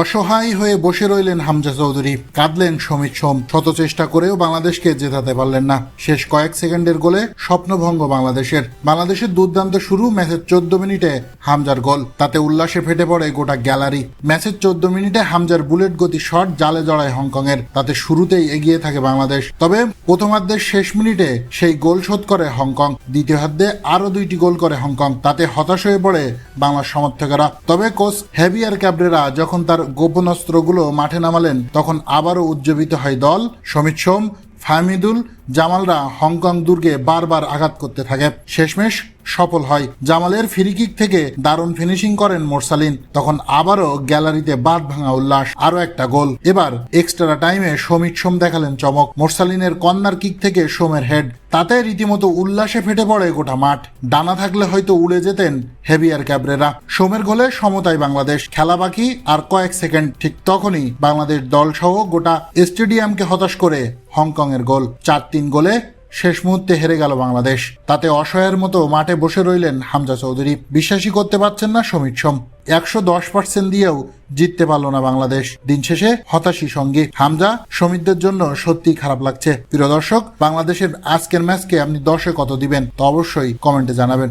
অসহায় হয়ে বসে রইলেন হামজা চৌধুরী। কাঁদলেন সমিত সোম। শত চেষ্টা করেও বাংলাদেশকে জেতাতে পারলেন না। শেষ কয়েক সেকেন্ডের গোলে স্বপ্নভঙ্গ বাংলাদেশের। বাংলাদেশের দুর্দান্ত শুরু ম্যাচের চোদ্দ মিনিটে হামজার গোল। তাতে উল্লাসে ফেটে পড়ে গোটা গ্যালারি। ম্যাচের চোদ্দ মিনিটে হামজার বুলেট গতি শট জালে জড়ায় হংকংয়ের। তাতে শুরুতেই এগিয়ে থাকে বাংলাদেশ। তবে প্রথমার্ধের শেষ মিনিটে সেই গোল শোধ করে হংকং। দ্বিতীয়ার্ধে আরও দুইটি গোল করে হংকং। তাতে হতাশ হয়ে পড়ে বাংলার সমর্থকেরা। তবে কোচ হেভিয়ার ক্যাবরেরা যখন তার গোপন অস্ত্রগুলো মাঠে নামালেন তখন আবারও উজ্জীবিত হয় দল। সমিত সোম ফাহমিদুল জামালরা হংকং দুর্গে বারবার আঘাত করতে থাকে। শেষমেশ সফল হয়। জামালের ফ্রিকিক থেকে দারুণ ফিনিশিং করেন মোরসালিন। তখন আবারও গ্যালারিতে বাদ ভাঙা উল্লাস, আরও একটা গোল। এবার এক্সট্রা টাইমে সমিত সোম দেখালেন চমক। মোরসালিনের কর্নার কিক থেকে সোমের হেড তাতে রীতিমতো উল্লাসে ফেটে পড়ে গোটা মাঠ। ডানা থাকলে হয়তো উড়ে যেতেন হেভিয়ার ক্যাবরেরা। সোমের গোলে সমতায় বাংলাদেশ। খেলা বাকি আর কয়েক সেকেন্ড, ঠিক তখনই বাংলাদেশ দলসহ গোটা স্টেডিয়ামকে হতাশ করে হংকংয়ের গোল চার তিন গোলে শেষ মুহূর্তে হেরে গেল বাংলাদেশ। তাতে অসহায়ের মতো মাঠে বসে রইলেন হামজা চৌধুরী। বিশ্বাসই করতে পারছেন না সমিত সোম। একশো দশ পার্সেন্ট দিয়েও জিততে পারল না বাংলাদেশ। দিন শেষে হতাশী সঙ্গী হামজা সমিতদের জন্য সত্যি খারাপ লাগছে। প্রিয় দর্শক, বাংলাদেশের আজকের ম্যাচকে আপনি দশে কত দিবেন তো অবশ্যই কমেন্টে জানাবেন।